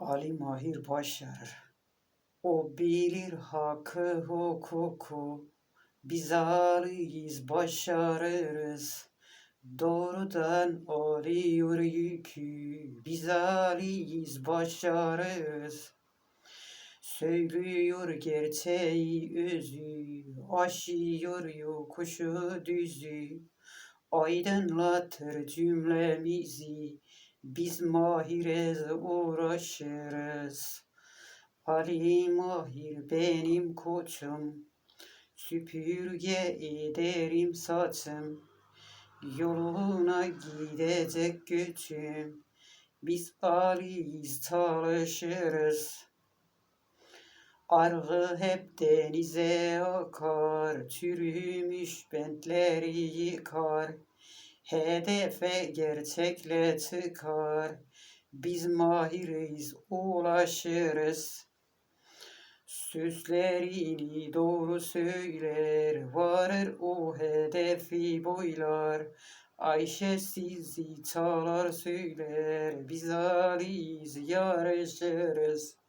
Ali Mahir başarır. O bilir hakkı hukuku. Biz Ali'yiz başarırız. Doğrudan alıyor yükü. Biz Ali'yiz başarırız. Söylüyor gerçeği özü. Aşıyor yokuşu düzü. Aydınlatır cümlemizi. Biz mahirez uğraşırız. Ali Mahir benim koçum. Süpürge ederim saçım. Yoluna gidecek gücüm. Biz Ali'yiz çalışırız. Arğı hep denize akar. Çürümüş bentleri yıkar. Hedefe gerçekle çıkar. Biz mahiriz ulaşırız. Sözlerini doğru söyler. Varır o hedefi boylar. Ayşe sizi çalar söyler. Biz Ali'yiz yarışırız.